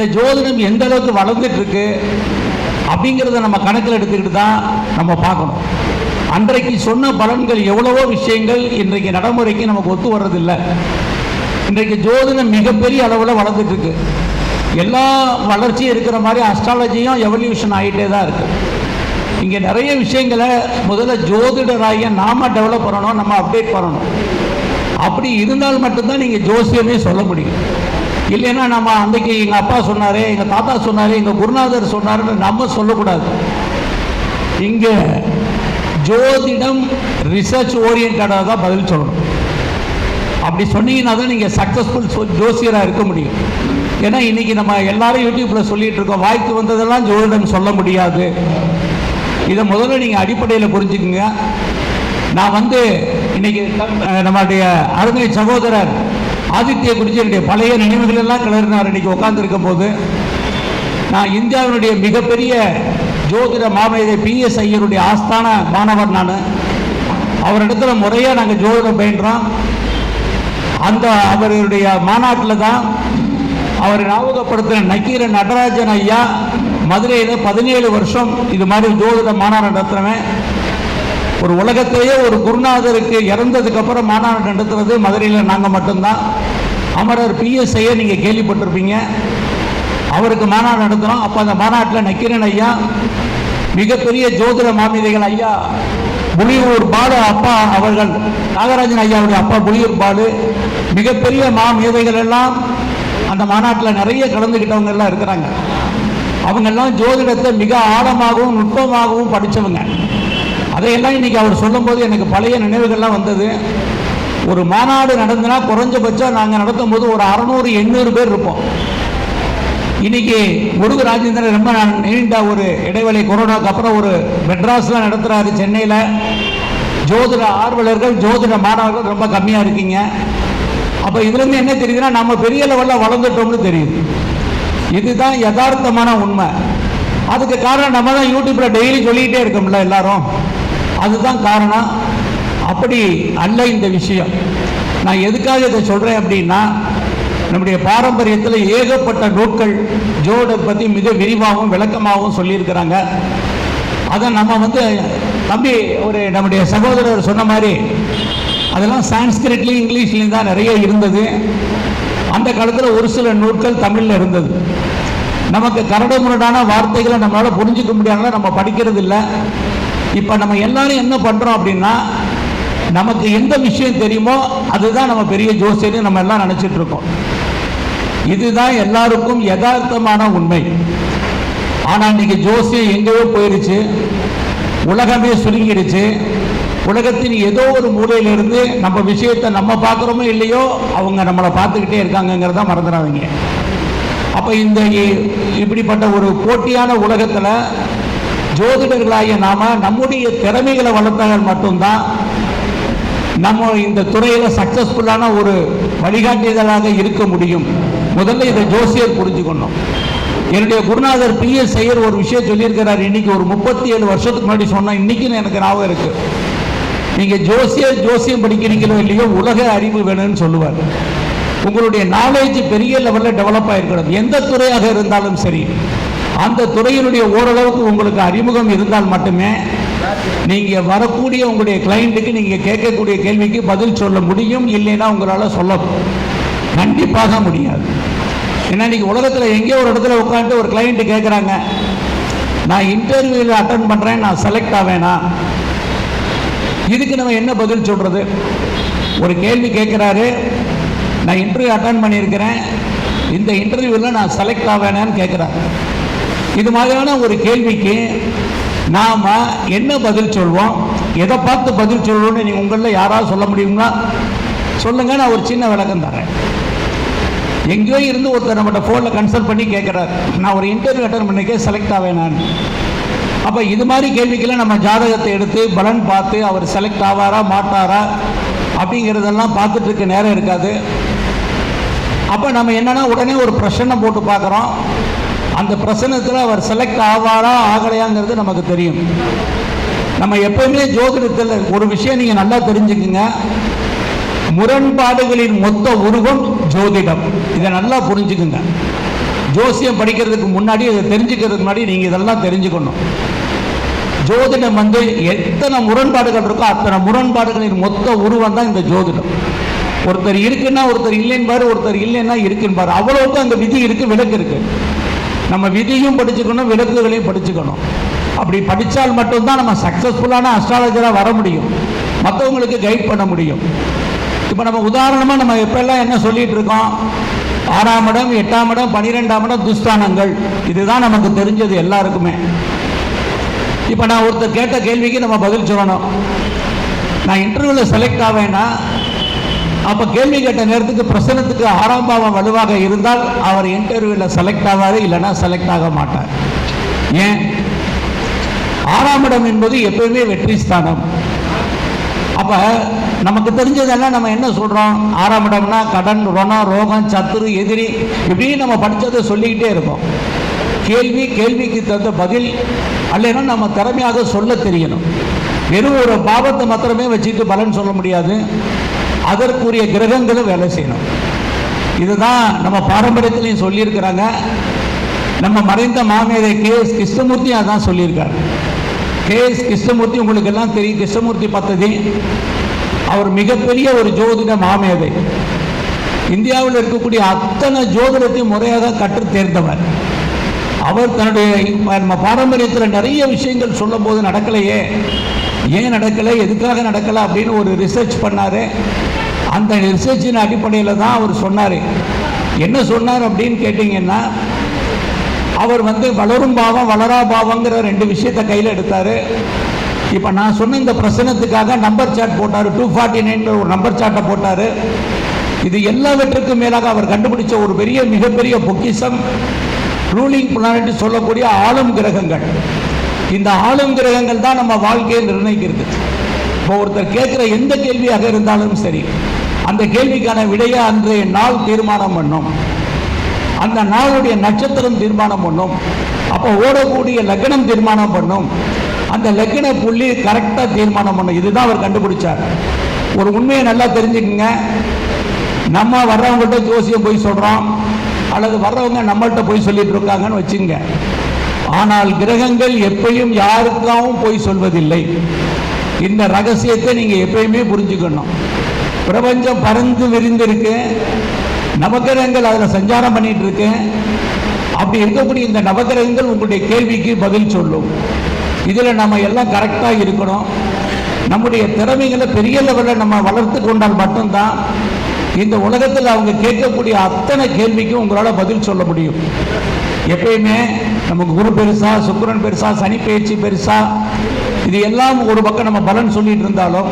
அந்த ஜோதிடம் எந்த அளவுக்கு வளர்ந்துட்டு இருக்கு அப்படிங்கிறத நம்ம கணக்கில் எடுத்துக்கிட்டு தான் நம்ம பார்க்கணும். அன்றைக்கு சொன்ன பலன்கள் எவ்வளவோ விஷயங்கள் இன்றைக்கு நடைமுறைக்கு நமக்கு ஒத்து வர்றதில்லை. இன்றைக்கு ஜோதிடம் மிகப்பெரிய அளவில் வளர்ந்துட்டு இருக்கு எல்லா வளர்ச்சியும் இருக்கிற மாதிரி அஸ்ட்ராலஜியும் எவல்யூஷன் ஆகிட்டே தான் இருக்கு. இங்கே நிறைய விஷயங்களை முதல்ல ஜோதிடராகிய நாம டெவலப் பண்ணணும் நம்ம அப்டேட் பண்ணணும். அப்படி இருந்தால் மட்டும்தான் நீங்கள் ஜோசியமே சொல்ல முடியும். இல்லைன்னா நம்ம அன்றைக்கி எங்கள் அப்பா சொன்னார் எங்கள் தாத்தா சொன்னார் எங்கள் குருநாதர் சொன்னாருன்னு நம்ம சொல்லக்கூடாது. இங்கே ஜோதிடம் ரிசர்ச் ஓரியன்டாக தான் பதில் சொல்லணும். அப்படி சொன்னீங்கன்னா தான் நீங்கள் சக்ஸஸ்ஃபுல் ஜோசியராக இருக்க முடியும். ஏன்னா இன்றைக்கி நம்ம எல்லாரும் யூடியூப்பில் சொல்லிகிட்டு இருக்கோம் வாய்க்கு வந்ததெல்லாம் ஜோதிடம் சொல்ல முடியாது. இதை முதல்ல நீங்கள் அடிப்படையில் புரிஞ்சுக்குங்க. நான் வந்து இன்னைக்கு நம்மளுடைய அருமை சகோதரர் ஆதித்ய குருஜியனுடைய பழைய நினைவுகள் எல்லாம் கிளறினார். இன்னைக்கு உட்கார்ந்துருக்கும் போது நான் இந்தியாவினுடைய மிகப்பெரிய ஜோதிட மாமேதை பிஎஸ் ஐயருடைய ஆஸ்தான மாணவர் நான். அவரிடத்துல முறையாக நாங்கள் ஜோதிடம் பயின்றோம். அந்த அவருடைய மாநாட்டில் தான் அவரை ஞாபகப்படுத்தின நக்கீர நடராஜன் ஐயா மதுரையில் பதினேழு வருஷம் இது மாதிரி ஜோதிட மாநாடு நடத்துகிறவன் ஒரு உலகத்திலேயே ஒரு குருநாதருக்கு இறந்ததுக்கு அப்புறம் மாநாடு நடத்துறது மதுரையில் நாங்கள் மட்டும்தான். அமரர் பிஎஸ்ஐயை நீங்கள் கேள்விப்பட்டிருப்பீங்க. அவருக்கு மாநாடு நடத்துகிறோம் அப்போ அந்த மாநாட்டில் நக்கிரன் ஐயா. மிகப்பெரிய ஜோதிட மாமிதைகள் ஐயா புலியூர் பாலு அப்பா அவர்கள் நாகராஜன் ஐயாவுடைய அப்பா புலியூர் பாலு மிகப்பெரிய மாமேதைகள் எல்லாம் அந்த மாநாட்டில் நிறைய கலந்துக்கிட்டவங்க எல்லாம் இருக்கிறாங்க. அவங்கெல்லாம் ஜோதிடத்தை மிக ஆழமாகவும் நுட்பமாகவும் படித்தவங்க அதையெல்லாம் இன்னைக்கு அவர் சொல்லும்போது எனக்கு பழைய நினைவுகள்லாம் வந்தது. ஒரு மாநாடு நடந்தனா குறைஞ்சபட்சம் நாங்கள் நடத்தும் போது ஒரு அறநூறு எண்ணூறு பேர் இருப்போம். இன்னைக்கு முருகு ராஜேந்திரன் ரொம்ப நீண்ட ஒரு இடைவெளி கொரோனாக்கு அப்புறம் ஒரு மெட்ராஸில் நடத்துகிறாரு சென்னையில். ஜோதிட ஆர்வலர்கள் ஜோதிட மாணவர்கள் ரொம்ப கம்மியாக இருக்கீங்க. அப்போ இதுலேருந்து என்ன தெரியுதுன்னா நம்ம பெரிய லெவலில் வளர்ந்துட்டோம்னு தெரியுது. இதுதான் யதார்த்தமான உண்மை. அதுக்கு காரணம் நம்ம தான் யூடியூப்பில் டெய்லி சொல்லிக்கிட்டே இருக்கோம்ல எல்லாரும். அதுதான் காரணம். அப்படி அல்ல இந்த விஷயம். நான் எதுக்காக இதை சொல்கிறேன் அப்படின்னா நம்முடைய பாரம்பரியத்தில் ஏகப்பட்ட நூட்கள் ஜோடை பற்றி மிக விரிவாகவும் விளக்கமாகவும் சொல்லியிருக்கிறாங்க. அதை நம்ம வந்து தம்பி ஒரு நம்முடைய சகோதரர் சொன்ன மாதிரி அதெல்லாம் சான்ஸ்கிரிட்லேயும் இங்கிலீஷ்லேயும் தான் நிறைய இருந்தது. அந்த காலத்தில் ஒரு சில நூட்கள் தமிழில் இருந்தது. நமக்கு கரடுமுரடான வார்த்தைகளை நம்மளால் புரிஞ்சுக்க முடியாதனால நம்ம படிக்கிறது இல்லை இப்போ நம்ம எல்லாரும் என்ன பண்ணுறோம் அப்படின்னா நமக்கு எந்த விஷயம் தெரியுமோ அதுதான் நம்ம பெரிய ஜோசியர்னு நம்ம எல்லாம் நினச்சிட்டு இருக்கோம். இதுதான் எல்லாருக்கும் யதார்த்தமான உண்மை. ஆனால் இன்னைக்கு ஜோசியம் எங்கேயோ போயிருச்சு உலகமே சுருங்கிடுச்சு உலகத்தின் ஏதோ ஒரு மூலையிலிருந்து நம்ம விஷயத்தை நம்ம பார்க்குறோமோ இல்லையோ அவங்க நம்மளை பார்த்துக்கிட்டே இருக்காங்கங்கிறத மறந்துடாதீங்க. அப்போ இந்த இ- இப்படிப்பட்ட ஒரு போட்டியான உலகத்தில் ஜோதிடர்களாகிய நாம நம்முடைய திறமைகளை வளர்த்தால் மட்டும்தான் நம்ம இந்த துறையில் சக்சஸ்ஃபுல்லான ஒரு வழிகாட்டுதலாக இருக்க முடியும். முதல்ல இதை ஜோசியர் புரிஞ்சுக்கணும். என்னுடைய குருநாதர் பி. எஸ். ஐயர் ஒரு விஷயம் சொல்லியிருக்கிறார். இன்னைக்கு ஒரு முப்பத்தி ஏழு வருஷத்துக்கு முன்னாடி சொன்னா இன்னைக்கு எனக்கு ஞாபகம் இருக்கு. நீங்க ஜோசியர் ஜோசியம் படிக்கிறீங்களோ இல்லையோ உலக அறிவு வேணும்னு சொல்லுவார். உங்களுடைய நாலேஜ் பெரிய லெவலில் டெவலப் ஆகிருக்கிறது எந்த துறையாக இருந்தாலும் சரி. அந்த துறையினுடைய ஓரளவுக்கு உங்களுக்கு அறிமுகம் இருந்தால் மட்டுமே நீங்க வரக்கூடிய உங்களுடைய கிளைண்ட்டுக்கு நீங்க கேட்கக்கூடிய கேள்விக்கு பதில் சொல்ல முடியும் இல்லைன்னா உங்களால சொல்ல கண்டிப்பாக முடியாது. ஏன்னா இன்றைக்கி உலகத்தில் எங்கேயோ ஒரு இடத்துல உட்காந்துட்டு ஒரு கிளைண்ட் கேட்குறாங்க. நான் இன்டர்வியூவில் அட்டன் பண்ணுறேன் நான் செலக்ட் ஆவேனா? இதுக்கு நம்ம என்ன பதில் சொல்றது? ஒரு கேள்வி கேட்குறாரு நான் இன்டர்வியூ அட்டன் பண்ணியிருக்கிறேன். இந்த இன்டர்வியூவில் நான் செலக்ட் ஆவேனான்னு கேட்குறாரு. இது மாதிரியான ஒரு கேள்விக்கு நாம் என்ன பதில் சொல்வோம்? எதை பார்த்து பதில் சொல்வோம்னு நீங்கள் உங்களில் யாராவது சொல்ல முடியுங்களா? சொல்லுங்க நான் ஒரு சின்ன விளக்கம் தரேன். எங்கேயோ இருந்து ஒருத்தர் நம்மகிட்ட ஃபோனில் கன்சல்ட் பண்ணி கேட்குறாரு. நான் ஒரு இன்டர்வியூ அட்டன் பண்ணிக்கே செலக்ட் ஆவேன் நான். அப்போ இது மாதிரி கேள்விக்கெல்லாம் நம்ம ஜாதகத்தை எடுத்து பலன் பார்த்து அவர் செலக்ட் ஆவாரா மாட்டாரா அப்படிங்கிறதெல்லாம் பார்த்துட்டு இருக்க நேரம் இருக்காது. அப்போ நம்ம என்னன்னா உடனே ஒரு பிரச்சனை போட்டு பார்க்குறோம். அந்த பிரசனத்தில் அவர் செலக்ட் ஆவாரா ஆகலையாங்கிறது நமக்கு தெரியும். நம்ம எப்பவுமே ஜோதிடத்தில் ஒரு விஷயம் நீங்கள் நல்லா தெரிஞ்சுக்குங்க. முரண்பாடுகளின் மொத்த உருவம் ஜோதிடம். இதை நல்லா புரிஞ்சுக்குங்க. ஜோசியம் படிக்கிறதுக்கு முன்னாடி இதை தெரிஞ்சுக்கிறதுக்கு முன்னாடி நீங்கள் இதெல்லாம் தெரிஞ்சுக்கணும். ஜோதிடம் வந்து எத்தனை முரண்பாடுகள் இருக்கோ அத்தனை முரண்பாடுகளின் மொத்த உருவம் தான் இந்த ஜோதிடம். ஒருத்தர் இருக்குன்னா ஒருத்தர் இல்லைன்பாரு ஒருத்தர் இல்லைன்னா இருக்குன்பாரு. அவ்வளவுக்கு அந்த விதி இருக்கு விளக்கு இருக்கு. நம்ம விதியும் படிச்சுக்கணும் விலக்குகளையும் படிச்சுக்கணும். அப்படி படித்தால் மட்டும்தான் நம்ம சக்ஸஸ்ஃபுல்லான அஸ்ட்ராலஜராக வர முடியும். மற்றவங்களுக்கு கைட் பண்ண முடியும். இப்போ நம்ம உதாரணமாக நம்ம எப்பெல்லாம் என்ன சொல்லிட்டு இருக்கோம்? ஆறாம் இடம் எட்டாம் இடம் பன்னிரெண்டாம் இடம் துஸ்தானங்கள். இதுதான் நமக்கு தெரிஞ்சது எல்லாருக்குமே. இப்போ நான் ஒருத்தர் கேட்ட கேள்விக்கு நம்ம பதில் சொல்லணும். நான் இன்டர்வியூவில் செலக்ட் ஆவேன்னா அப்போ கேள்வி கேட்ட நேரத்துக்கு பிரசனத்துக்கு ஆறாம் பாவம் வலுவாக இருந்தால் அவர் இன்டர்வியூவில் செலக்ட் ஆவார் இல்லைன்னா செலக்ட் ஆக மாட்டார். ஏன்? ஆறாம் இடம் என்பது எப்பவுமே வெற்றி ஸ்தானம். அப்போ நமக்கு தெரிஞ்சதெல்லாம் நம்ம என்ன சொல்கிறோம் ஆறாம் இடம்னா கடன் ருணம் ரோகம் சத்துரு எதிரி இப்படின்னு நம்ம படித்ததை சொல்லிக்கிட்டே இருக்கோம் கேள்வி கேள்விக்கு தகுந்த பதில் அல்லைன்னா நம்ம திறமையாக சொல்ல தெரியணும். வெறும் ஒரு பாவத்தை மாத்திரமே வச்சுட்டு பலன் சொல்ல முடியாது. அதற்குரிய கிரகங்களும் வேலை செய்யணும். இதுதான் நம்ம பாரம்பரியத்திலையும் சொல்லியிருக்கிறாங்க. நம்ம மறைந்த மாமேதை கே எஸ் கிருஷ்ணமூர்த்தி அதான் சொல்லியிருக்காரு. கே எஸ் கிருஷ்ணமூர்த்தி உங்களுக்கு எல்லாம் தெரியும். கிருஷ்ணமூர்த்தி பத்ததி அவர் மிகப்பெரிய ஒரு ஜோதிட மாமேதை. இந்தியாவில் இருக்கக்கூடிய அத்தனை ஜோதிடத்தையும் முறையாக கற்று தேர்ந்தவர். அவர் தன்னுடைய நம்ம பாரம்பரியத்தில் நிறைய விஷயங்கள் சொல்லும் போது நடக்கலையே. ஏன் நடக்கலை? எதுக்காக நடக்கலை? அப்படின்னு ஒரு ரிசர்ச் பண்ணார். அந்த ரிசர்ச்சின் அடிப்படையில் தான் அவர் சொன்னார். என்ன சொன்னார் அப்படின்னு கேட்டிங்கன்னா அவர் வந்து வளரும் பாவம் வளரா பாவங்கிற ரெண்டு விஷயத்தை கையில் எடுத்தார். இப்போ நான் சொன்ன இந்த பிரசனத்துக்காக நம்பர் சார்ட் போட்டார். டூ ஃபார்ட்டி ஒரு நம்பர் சார்ட்டை போட்டார். இது எல்லாவற்றுக்கும் மேலாக அவர் கண்டுபிடிச்ச ஒரு பெரிய மிகப்பெரிய பொக்கிஷம் ரூலிங் பிளானட் சொல்லக்கூடிய ஆளும் கிரகங்கள். இந்த ஆளும் கிரகங்கள் தான் நம்ம வாழ்க்கையை நிர்ணயிக்கிறது. இப்போ ஒருத்தர் கேட்குற எந்த கேள்வியாக இருந்தாலும் சரி அந்த கேள்விக்கான விடையை அன்றைய நாள் தீர்மானம் பண்ணும். அந்த நாளுடைய நட்சத்திரம் தீர்மானம் பண்ணும். அப்போ ஓடக்கூடிய லக்னம் தீர்மானம் பண்ணும். அந்த லக்ன புள்ளி கரெக்டாக தீர்மானம் பண்ணும். இதுதான் அவர் கண்டுபிடிச்சார். ஒரு உண்மையை நல்லா தெரிஞ்சுக்கங்க. நம்ம வர்றவங்கள்ட்ட ஜோசியம் போய் சொல்கிறோம் அல்லது வர்றவங்க நம்மள்கிட்ட போய் சொல்லிட்டு இருக்காங்கன்னு வச்சுங்க. ஆனால் கிரகங்கள் எப்பயும் யாருக்காகவும் போய் சொல்வதில்லை. இந்த ரகசியத்தை நீங்கள் எப்பயுமே புரிஞ்சுக்கணும். பிரபஞ்சம் பறந்து விரிந்திருக்கு. நவகிரகங்கள் அதில் சஞ்சாரம் பண்ணிட்டு இருக்கு அப்படி இருக்கக்கூடிய இந்த நவகிரகங்கள் உங்களுடைய கேள்விக்கு பதில் சொல்லும். இதில் நம்ம எல்லாம் கரெக்டாக இருக்கணும். நம்முடைய திறமைகளை பெரிய லெவலில் நம்ம வளர்த்து கொண்டால் மட்டும்தான் இந்த உலகத்தில் அவங்க கேட்கக்கூடிய அத்தனை கேள்விக்கும் உங்களால் பதில் சொல்ல முடியும். எப்பயுமே நமக்கு குரு பெருசா சுக்கரன் பெருசா சனி பயிற்சி பெருசா இது எல்லாம் ஒரு பக்கம் நம்ம பலன் சொல்லிட்டு இருந்தாலும்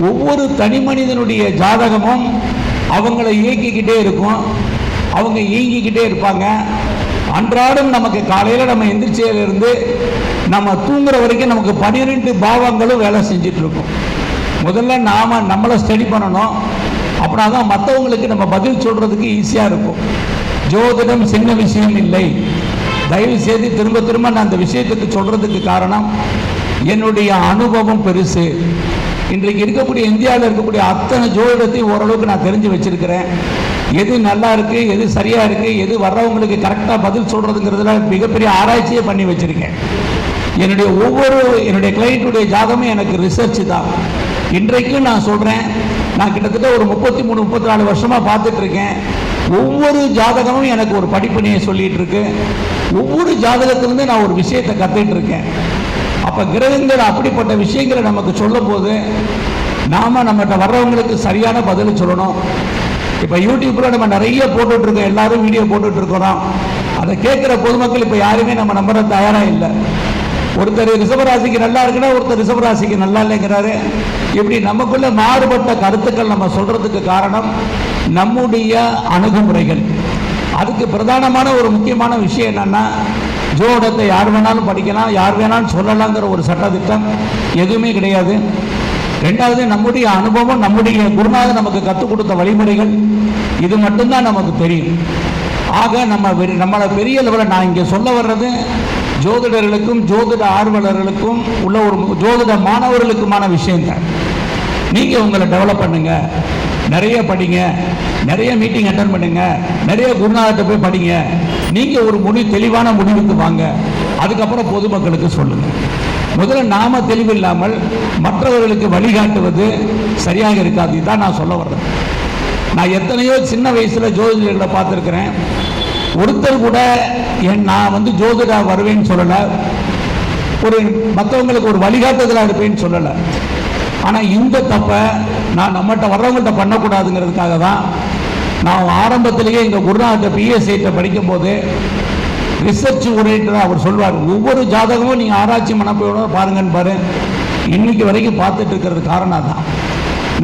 ஒவ்வொரு தனி மனிதனுடைய ஜாதகமும் அவங்களை இயக்கிக்கிட்டே இருக்கும். அவங்க இயங்கிக்கிட்டே இருப்பாங்க. அன்றாடம் நமக்கு காலையில் நம்ம எந்திரிச்சையிலிருந்து நம்ம தூங்குற வரைக்கும் நமக்கு பன்னிரெண்டு பாவங்களும் வேலை செஞ்சுட்டு இருக்கும் முதல்ல நாம் நம்மளை ஸ்டடி பண்ணணும். அப்படின்னா தான் மற்றவங்களுக்கு நம்ம பதில் சொல்கிறதுக்கு ஈஸியாக இருக்கும். ஜோதிடம் சின்ன விஷயம் இல்லை. தயவு செய்து திரும்ப திரும்ப நான் அந்த விஷயத்துக்கு சொல்கிறதுக்கு காரணம் என்னுடைய அனுபவம் பெருசு. இன்றைக்கு இருக்கக்கூடிய இந்தியாவில் இருக்கக்கூடிய அத்தனை ஜோதிடத்தையும் ஓரளவுக்கு நான் தெரிஞ்சு வச்சிருக்கிறேன். எது நல்லா இருக்கு எது சரியா இருக்கு எது வர்றவங்களுக்கு கரெக்டாக பதில் சொல்றதுங்கிறதுல மிகப்பெரிய ஆராய்ச்சியே பண்ணி வச்சிருக்கேன். என்னுடைய ஒவ்வொரு என்னுடைய கிளைண்ட்டுடைய ஜாதகமும் எனக்கு ரிசர்ச் தான். இன்றைக்கும் நான் சொல்கிறேன் நான் கிட்டத்தட்ட ஒரு முப்பத்தி மூணு முப்பத்தி நாலு வருஷமாக பார்த்துட்டு இருக்கேன் ஒவ்வொரு ஜாதகமும் எனக்கு ஒரு படிப்பினையை சொல்லிட்டு இருக்கு ஒவ்வொரு ஜாதகத்திலிருந்து நான் ஒரு விஷயத்தை கற்றுட்டு இருக்கேன் அப்போ கிரகங்கள் அப்படிப்பட்ட விஷயங்களை நமக்கு சொல்லும் போது நாம் நம்மகிட்ட வர்றவங்களுக்கு சரியான பதில் சொல்லணும். இப்போ யூடியூப்பில் நம்ம நிறைய போட்டுட்டு இருக்கோம் எல்லாரும் வீடியோ போட்டுட்டு இருக்கிறோம் அதை கேட்குற பொதுமக்கள் இப்போ யாருமே நம்ம நம்புற தயாராக இல்லை. ஒருத்தர் ரிஷபராசிக்கு நல்லா இருக்குன்னா ஒருத்தர் ரிஷபராசிக்கு நல்லா இல்லைங்கிறாரு. இப்படி நமக்குள்ள மாறுபட்ட கருத்துக்கள் நம்ம சொல்றதுக்கு காரணம் நம்முடைய அணுகுமுறைகள். அதுக்கு பிரதானமான ஒரு முக்கியமான விஷயம் என்னன்னா ஜோடத்தை யார் வேணாலும் படிக்கலாம் யார் வேணாலும் சொல்லலாங்கிற ஒரு சட்டத்திட்டம் எதுவுமே கிடையாது. ரெண்டாவது நம்முடைய அனுபவம் நம்முடைய குருநாதர் நமக்கு கற்றுக் கொடுத்த வழிமுறைகள் இது மட்டும்தான் நமக்கு தெரியும். ஆக நம்ம நம்மளை பெரிய லெவலில் நான் இங்கே சொல்ல வர்றது ஜோதிடர்களுக்கும் ஜோதிட ஆர்வலர்களுக்கும் உள்ள ஒரு ஜோதிட மாணவர்களுக்குமான விஷயங்க நீங்கள் உங்களை டெவலப் பண்ணுங்கள் நிறைய படிங்க. நிறைய மீட்டிங் அட்டன் பண்ணுங்க. நிறைய குருநாதத்தை போய் படிங்க. நீங்க ஒரு முடிவு தெளிவான முடிவுக்கு வாங்க. அதுக்கப்புறம் பொதுமக்களுக்கு சொல்லுங்க. முதல்ல நாம தெளிவில்லாமல் மற்றவர்களுக்கு வழிகாட்டுவது சரியாக இருக்காது. இதுதான் நான் சொல்ல வர்றேன். நான் எத்தனையோ சின்ன வயசுல ஜோதிடர்களை பார்த்துருக்கிறேன். ஒருத்தர் கூட என் நான் வந்து ஜோதிடா வருவேன்னு சொல்லலை. ஒரு மற்றவங்களுக்கு ஒரு வழிகாட்டுதலாக இருப்பேன்னு சொல்லலை. ஆனால் இந்த தப்பை நான் நம்மகிட்ட வர்றவங்கள்ட்ட பண்ணக்கூடாதுங்கிறதுக்காக தான் நான் ஆரம்பத்திலேயே எங்கள் குருநாத பிஎஸ்ஐட்ட படிக்கும் படிக்கும்போது ரிசர்ச் ஓரியன்டாக அவர் சொல்வார். ஒவ்வொரு ஜாதகமும் நீங்கள் ஆராய்ச்சி மனப்பையோட பாருங்கன்னு பாரு. இன்னைக்கு வரைக்கும் பார்த்துட்டு இருக்கிறது காரணம் தான்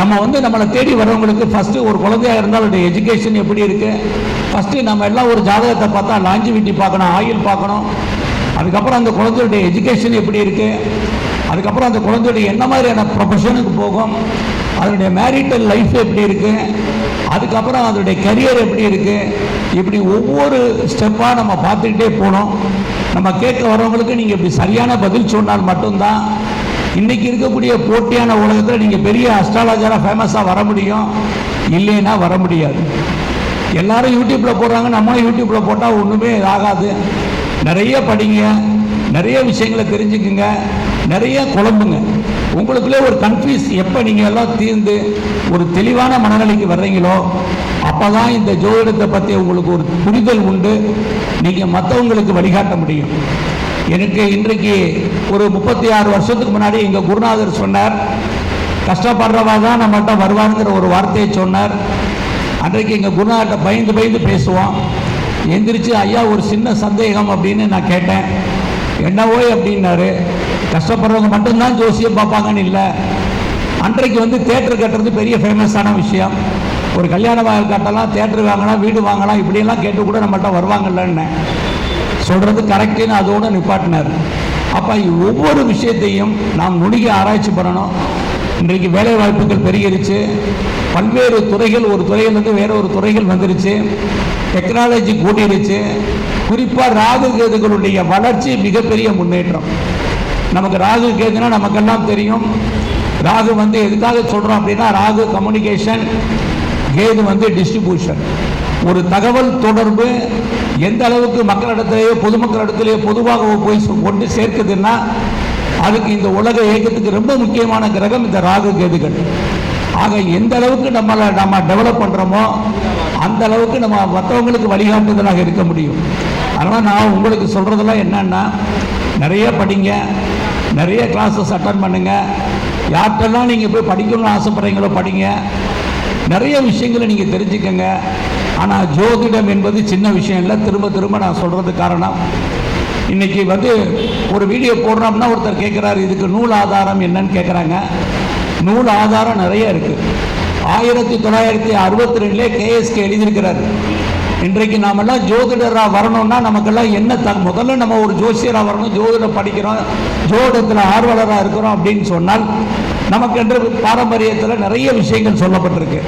நம்ம வந்து நம்மளை தேடி வரவங்களுக்கு ஃபஸ்ட்டு ஒரு குழந்தையாக இருந்தால் அவருடைய எஜுகேஷன் எப்படி இருக்குது ஃபஸ்ட்டு நம்ம எல்லாம் ஒரு ஜாதகத்தை பார்த்தா லாஞ்சிவிட்டி பார்க்கணும் ஆயில் பார்க்கணும். அதுக்கப்புறம் அந்த குழந்தையுடைய எஜுகேஷன் எப்படி இருக்குது அதுக்கப்புறம் அந்த குழந்தையுடைய என்ன மாதிரியான ப்ரொஃபஷனுக்கு போகும்? அதனுடைய மேரிட்டல் லைஃப் எப்படி இருக்கு? அதுக்கப்புறம் அதனுடைய கரியர் எப்படி இருக்கு? இப்படி ஒவ்வொரு ஸ்டெப்பாக நம்ம பார்த்துக்கிட்டே போனோம் நம்ம கேட்க வரவங்களுக்கு நீங்கள் இப்படி சரியான பதில் சொன்னால் மட்டும்தான் இன்றைக்கி இருக்கக்கூடிய போட்டியான உலகத்தில் நீங்கள் பெரிய அஸ்ட்ராலஜராக ஃபேமஸாக வர முடியும். இல்லைன்னா வர முடியாது. எல்லாரும் யூடியூப்பில் போடுறாங்க நம்மளும் யூடியூப்பில் போட்டால் ஒன்றுமே ஆகாது. நிறைய படிங்க நிறைய விஷயங்களை தெரிஞ்சுக்குங்க. நிறைய குழம்புங்க. உங்களுக்குள்ளே ஒரு கன்ஃபியூஸ் எப்போ நீங்கள் எல்லாம் தீர்ந்து ஒரு தெளிவான மனநிலைக்கு வர்றீங்களோ அப்போ தான் இந்த ஜோதிடத்தை பற்றி உங்களுக்கு ஒரு புரிதல் உண்டு. நீங்கள் மற்றவங்களுக்கு வழிகாட்ட முடியும். எனக்கு இன்றைக்கு ஒரு முப்பத்தி ஆறு வருஷத்துக்கு முன்னாடி எங்கள் குருநாதர் சொன்னார் கஷ்டப்படுறவா தான் நம்மகிட்ட வருவாருங்கிற ஒரு வார்த்தையை சொன்னார். அன்றைக்கு எங்கள் குருநாதர்கிட்ட பயந்து பயந்து பேசுவோம். எந்திரிச்சு ஐயா ஒரு சின்ன சந்தேகம் அப்படின்னு நான் கேட்டேன். என்னவோய் அப்படின்னாரு. கஷ்டப்படுறவங்க மட்டும்தான் ஜோசியம் பார்ப்பாங்கன்னு இல்லை. அன்றைக்கு வந்து தேட்டர் கட்டுறது பெரிய ஃபேமஸான விஷயம். ஒரு கல்யாண வாயில் கட்டலாம் தேட்டர் வாங்கலாம் வீடு வாங்கலாம் இப்படியெல்லாம் கேட்டு கூட நம்மகிட்ட வருவாங்கல்லன்னு. சொல்கிறது கரெக்டுன்னு அதோடு நிப்பாட்டினார். அப்போ ஒவ்வொரு விஷயத்தையும் நாம் நுணுகி ஆராய்ச்சி பண்ணணும். இன்றைக்கு வேலை வாய்ப்புகள் பெருகிருச்சு. பல்வேறு துறைகள் ஒரு துறையிலிருந்து வேற ஒரு துறைகள் வந்துருச்சு. டெக்னாலஜி கூடிருச்சு. குறிப்பாக ராகு கேதுகளுடைய வளர்ச்சி மிகப்பெரிய முன்னேற்றம். நமக்கு ராகு கேதுன்னா நமக்கெல்லாம் தெரியும். ராகு வந்து எதுக்காக சொல்கிறோம் அப்படின்னா ராகு கம்யூனிகேஷன் கேது வந்து டிஸ்ட்ரிபியூஷன் ஒரு தகவல் தொடர்பு எந்த அளவுக்கு மக்களிடத்திலேயோ பொதுமக்களிடத்திலேயோ பொதுவாக போய் கொண்டு சேர்க்குதுன்னா அதுக்கு இந்த உலக இயக்கத்துக்கு ரொம்ப முக்கியமான கிரகம் இந்த ராகு கேதுகள். ஆக எந்த அளவுக்கு நம்மளை நம்ம டெவலப் பண்ணுறோமோ அந்த அளவுக்கு நம்ம மற்றவங்களுக்கு வழிகாட்டுதலாக இருக்க முடியும். அதனால் நான் உங்களுக்கு சொல்கிறதெல்லாம் என்னன்னா நிறைய படிங்க. நிறைய கிளாஸஸ் அட்டன் பண்ணுங்க. யார்கிட்டலாம் நீங்கள் போய் படிக்கணும்னு ஆசைப்படுறீங்களோ படிங்க. நிறைய விஷயங்களை நீங்கள் தெரிஞ்சுக்கங்க. ஆனால் ஜோதிடம் என்பது சின்ன விஷயம் இல்லை. திரும்ப திரும்ப நான் சொல்கிறது காரணம். இன்னைக்கு வந்து ஒரு வீடியோ போடுறோம்னா ஒருத்தர் கேட்குறாரு இதுக்கு நூல் ஆதாரம் என்னன்னு கேட்குறாங்க நூல் ஆதாரம் நிறைய இருக்குது ஆயிரத்தி தொள்ளாயிரத்தி அறுபத்தி ரெண்டுலே கேஎஸ்கே எழுதியிருக்கிறார். இன்றைக்கு நாமெல்லாம் ஜோதிடராக வரணும்னா நமக்கெல்லாம் என்ன த முதல்ல நம்ம ஒரு ஜோசியராக வரணும் ஜோதிடம் படிக்கிறோம் ஜோதிடத்தில் ஆர்வலராக இருக்கிறோம் அப்படின்னு சொன்னால் நமக்கென்று பாரம்பரியத்தில் நிறைய விஷயங்கள் சொல்லப்பட்டிருக்கு.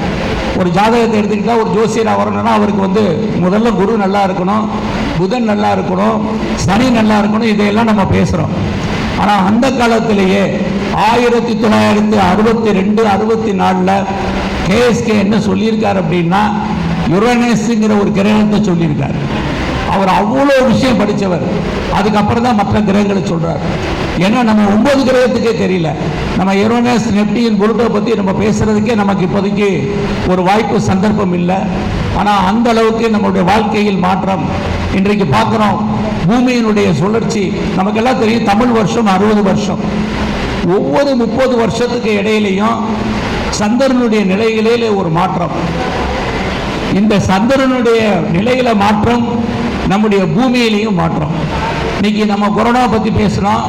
ஒரு ஜாதகத்தை எடுத்துக்கிட்டா ஒரு ஜோசியராக வரணும்னா அவருக்கு வந்து முதல்ல குரு நல்லா இருக்கணும் புதன் நல்லா இருக்கணும் சனி நல்லா இருக்கணும் இதையெல்லாம் நம்ம பேசுகிறோம் ஆனால் அந்த காலத்திலேயே ஆயிரத்தி தொள்ளாயிரத்தி அறுபத்தி ரெண்டு அறுபத்தி நாலில் கேஎஸ்கே என்ன சொல்லியிருக்கார் அப்படின்னா யுரேனஸ்ங்கிற ஒரு கிரகத்தை சொல்லியிருக்கார். அவர் அவ்வளோ விஷயம் படித்தவர் அதுக்கப்புறம் தான் மற்ற கிரகங்களை சொல்கிறார் ஏன்னா நம்ம ஒன்பது கிரகத்துக்கே தெரியல. நம்ம யுரேனஸ் நெப்டியின் குருட்டை பற்றி நம்ம பேசுகிறதுக்கே நமக்கு இப்போதைக்கு ஒரு வாய்ப்பு சந்தர்ப்பம் இல்லை. ஆனால் அந்த அளவுக்கு நம்மளுடைய வாழ்க்கையில் மாற்றம். இன்றைக்கு பார்க்குறோம் பூமியினுடைய சுழற்சி. நமக்கெல்லாம் தெரியும் தமிழ் வருஷம் அறுபது வருஷம். ஒவ்வொரு முப்பது வருஷத்துக்கு இடையிலையும் சந்திரனுடைய நிலைகளிலே ஒரு மாற்றம். இந்த சந்திரனுடைய நிலையில மாற்றம் நம்முடைய பூமியிலையும் மாற்றம். இன்னைக்கு நம்ம கொரோனா பத்தி பேசுறோம்.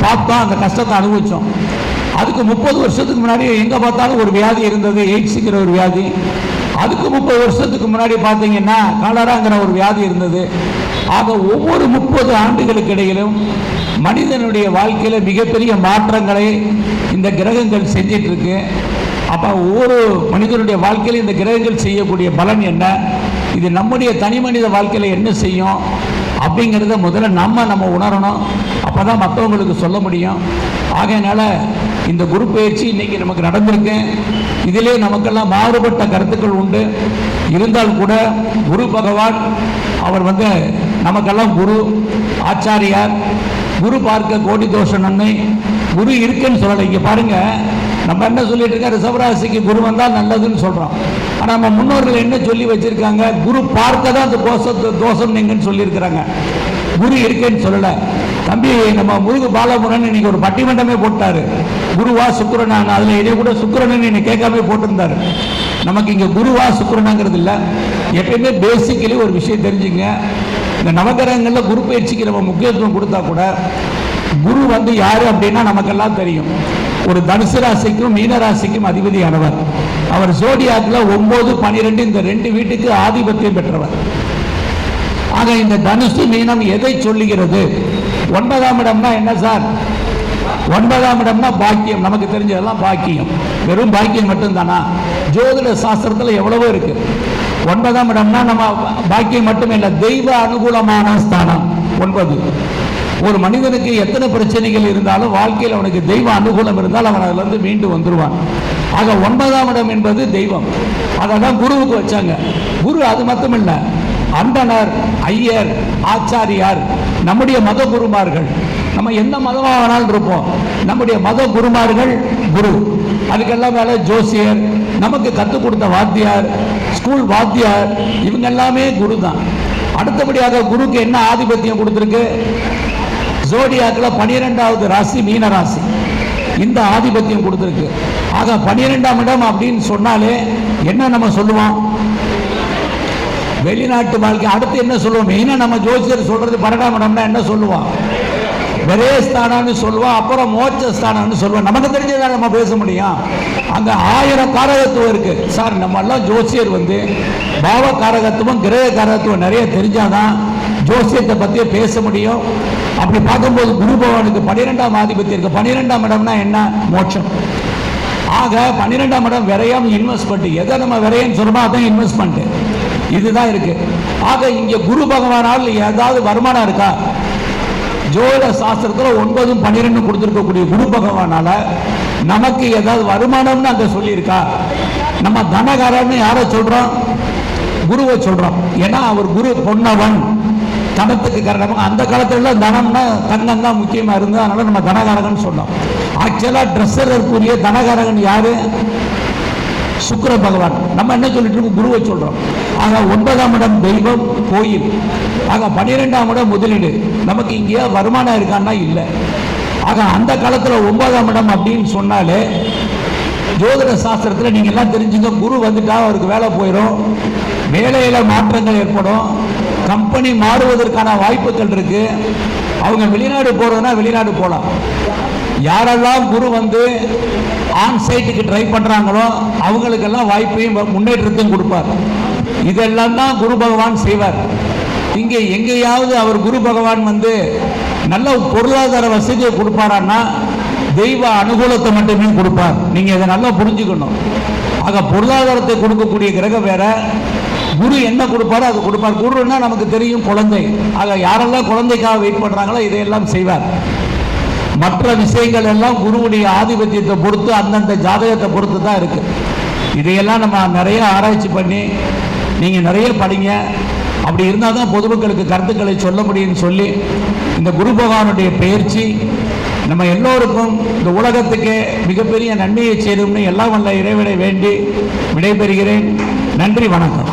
பார்த்தோம் அந்த கஷ்டத்தை அனுபவிச்சோம். அதுக்கு முப்பது வருஷத்துக்கு முன்னாடி எங்க பார்த்தாலும் ஒரு வியாதி இருந்தது எய்ட்ஸுங்கிற ஒரு வியாதி. அதுக்கு முப்பது வருஷத்துக்கு முன்னாடி பார்த்தீங்கன்னா காலராங்கிற ஒரு வியாதி இருந்தது. ஆக ஒவ்வொரு முப்பது ஆண்டுகளுக்கு இடையிலும் மனிதனுடைய வாழ்க்கையில மிகப்பெரிய மாற்றங்களை இந்த கிரகங்கள் செஞ்சிட்டு இருக்கு. அப்போ ஒவ்வொரு மனிதனுடைய வாழ்க்கையில் இந்த கிரகங்கள் செய்யக்கூடிய பலன் என்ன? இது நம்முடைய தனி மனித வாழ்க்கையில் என்ன செய்யும்? அப்படிங்கிறத முதல்ல நம்ம நம்ம உணரணும். அப்போ தான் மற்றவங்களுக்கு சொல்ல முடியும். ஆகையினால இந்த குரு பயிற்சி இன்றைக்கி நமக்கு நடந்திருக்கு. இதிலே நமக்கெல்லாம் மாறுபட்ட கருத்துக்கள் உண்டு. இருந்தால் கூட குரு பகவான் அவர் வந்து நமக்கெல்லாம் குரு ஆச்சாரியார். குரு பார்க்க கோடி தோஷ நன்மை. குரு இருக்குன்னு சொல்லலை. இங்கே பாருங்கள் நம்ம என்ன சொல்லிட்டு இருக்கோம் ரிசவராசிக்கு குரு வந்தால் நல்லதுன்னு சொல்கிறோம் ஆனால் நம்ம முன்னோர்கள் என்ன சொல்லி வச்சிருக்காங்க? குரு பார்க்க தான் அந்த தோஷ தோஷம் நீங்கன்னு சொல்லியிருக்கிறாங்க. குரு இருக்கேன்னு சொல்லலை. தம்பி நம்ம முருகு பாலபுரன் இன்னைக்கு ஒரு பட்டிமன்றமே போட்டாரு. குருவா சுக்கிரனா? அதில் இதே கூட சுக்கரன் இன்னைக்கு கேட்காம போட்டிருந்தாரு. நமக்கு இங்கே குருவா சுக்கரனாங்கிறது இல்லை. எப்பயுமே பேசிக்கலி ஒரு விஷயம் தெரிஞ்சுங்க. இந்த நவகிரகங்களில் குரு பயிற்சிக்கு நம்ம முக்கியத்துவம் கொடுத்தா கூட குரு வந்து யாரு அப்படின்னா நமக்கெல்லாம் தெரியும். ஒரு தனுசு ராசிக்கும் மீன ராசிக்கும் அதிபதியானவர் அவர் சோடியாக்கில் ஒன்பது பனிரெண்டு இந்த ரெண்டு வீட்டுக்கு ஆதிபத்தியம் பெற்றவர். ஆக இந்த தனுசு மீனம் எதை சொல்லுகிறது? ஒன்பதாம் இடம்னா என்ன சார்? ஒன்பதாம் இடம்னா பாக்கியம். நமக்கு தெரிஞ்சதெல்லாம் பாக்கியம். வெறும் பாக்கியம் மட்டும்தானா? ஜோதிட சாஸ்திரத்தில் எவ்வளவோ இருக்கு. ஒன்பதாம் இடம்னா நம்ம பாக்கியம் மட்டுமே இல்லை தெய்வ அனுகூலமான ஸ்தானம். ஒன்பது. ஒரு மனிதனுக்கு எத்தனை பிரச்சனைகள் இருந்தாலும் வாழ்க்கையில் அவனுக்கு தெய்வ அனுகூலம் இருந்தால் அவன் அதிலிருந்து மீண்டு வந்துருவான். ஆக ஒன்பதாம் இடம் என்பது தெய்வம். அதை தான் குருவுக்கு வச்சாங்க. குரு அது மட்டும் இல்லை அந்தனர் ஐயர் ஆச்சாரியார் நம்முடைய மத குருமார்கள். நம்ம எந்த மதமாக வேணாலும் இருப்போம். நம்முடைய மத குருமார்கள் குரு. அதுக்கெல்லாம் மேலே ஜோசியர் நமக்கு கற்றுக் கொடுத்த வாத்தியார் ஸ்கூல் வாத்தியார் இவங்க எல்லாமே குரு தான் அடுத்தபடியாக குருக்கு என்ன ஆதிபத்தியம் கொடுத்துருக்கு? ஜோடியாக்கில் பனிரெண்டாவது ராசி மீன ராசி. இந்த ஆதிபத்தியம் கொடுத்துருக்கு. ஆக பனிரெண்டாம் இடம் அப்படின்னு சொன்னாலே என்ன நம்ம சொல்லுவோம்? வெளிநாட்டு வாழ்க்கை. அடுத்து என்ன சொல்லுவோம்? மெயினாக நம்ம ஜோசியர் சொல்றது பன்னெண்டாம் இடம்னா என்ன சொல்லுவோம் விரயஸ்தானம்னு சொல்லுவோம் அப்புறம் மோட்ச ஸ்தானம்னு சொல்லுவோம் நமக்கு தெரிஞ்சதான் நம்ம பேச முடியும்? அந்த ஆயிரம் காரகத்துவம் இருக்கு. சார் நம்ம எல்லாம் ஜோசியர் வந்து பாவ காரகத்துவம் கிரக காரகத்துவம் நிறைய தெரிஞ்சாதான் ஜோசியத்தை பற்றியே பேச முடியும். அப்படி பார்க்கும்போது குரு பகவானுக்கு பன்னிரெண்டாம் ஆதிபத்தியம் இருக்கு. பன்னிரெண்டாம் இடம்னா என்ன? மோட்சம். ஆக பன்னிரெண்டாம் இடம் விரயம் இன்வெஸ்ட்மெண்ட் எதை நம்ம விரையன்னு சொல்றோமோ அதான் இன்வெஸ்ட்மெண்ட் இதுதான் இருக்கு. ஆக இங்க குரு பகவானால் ஏதாவது வருமானம் இருக்கா? ஜோதிட சாஸ்திரத்தில் ஒன்பதும் பன்னிரெண்டும் கொடுத்துருக்கக்கூடிய குரு பகவானால நமக்கு ஏதாவது வருமானம்னு அங்க சொல்லியிருக்கா? நம்ம தனகாரன்னு யாரை சொல்றோம்? குருவை சொல்றோம். ஏன்னா அவர் குரு பொன்னவன். தனத்துக்கு காரணமாக அந்த காலத்துல தனம்னா தங்கம் தான் முக்கியமா இருந்தது. அதனால நம்ம தனகாரகன் சொன்னோம் ஆக்சுவலா இருக்கக்கூடிய தனகாரகன் யாரு? சுக்கர பகவான். நம்ம என்ன சொல்லிட்டு இருக்கோம்? குருவை சொல்றோம். ஆக ஒன்பதாம் இடம் தெய்வம் கோயில். ஆக பன்னிரெண்டாம் இடம் முதலீடு. நமக்கு இங்கேயா வருமானம் இருக்கான்னா இல்லை. ஆக அந்த காலத்துல ஒன்பதாம் இடம் அப்படின்னு சொன்னாலே ஜோதிட சாஸ்திரத்தில் நீங்க எல்லாம் தெரிஞ்சுங்க குரு வந்துட்டா அவருக்கு வேலை போயிடும் வேலையில மாற்றங்கள் ஏற்படும். கம்பெனி மாறுவதற்கான வாய்ப்புகள் இருக்கு. அவங்க வெளிநாடு போறதுன்னா வெளிநாடு போகலாம் யாரெல்லாம் குரு வந்து ஆன் சைட்டுக்கு ட்ரை பண்றாங்களோ அவங்களுக்கெல்லாம் வாய்ப்பையும் முன்னேற்றத்தையும் கொடுப்பார். இதெல்லாம் தான் குரு பகவான் செய்வார். இங்கே எங்கேயாவது அவர் குரு பகவான் வந்து நல்ல பொருளாதார வசதியை கொடுப்பாரான்னா தெய்வ அனுகூலத்தை மட்டுமே கொடுப்பார். நீங்க இதை நல்லா புரிஞ்சுக்கணும். ஆக பொருளாதாரத்தை கொடுக்கக்கூடிய கிரகம் வேற குரு என்ன கொடுப்பாரோ அது கொடுப்பார். குருன்னா நமக்கு தெரியும் குழந்தை. ஆக யாரெல்லாம் குழந்தைக்காக வெயிட் பண்ணுறாங்களோ இதையெல்லாம் செய்வார். மற்ற விஷயங்கள் எல்லாம் குருவுடைய ஆதிபத்தியத்தை பொறுத்து அந்தந்த ஜாதகத்தை பொறுத்து தான் இருக்கு. இதையெல்லாம் நம்ம நிறைய ஆராய்ச்சி பண்ணி நீங்க நிறைய படிங்க. அப்படி இருந்தால் தான் பொதுமக்களுக்கு கருத்துக்களை சொல்ல முடியும்னு சொல்லி இந்த குரு பகவானுடைய பயிற்சி நம்ம எல்லோருக்கும் இந்த உலகத்துக்கு மிகப்பெரிய நன்மையை சேரும்னு எல்லாம் வல்ல இறைவனை வேண்டி விடைபெறுகிறேன். நன்றி வணக்கம்.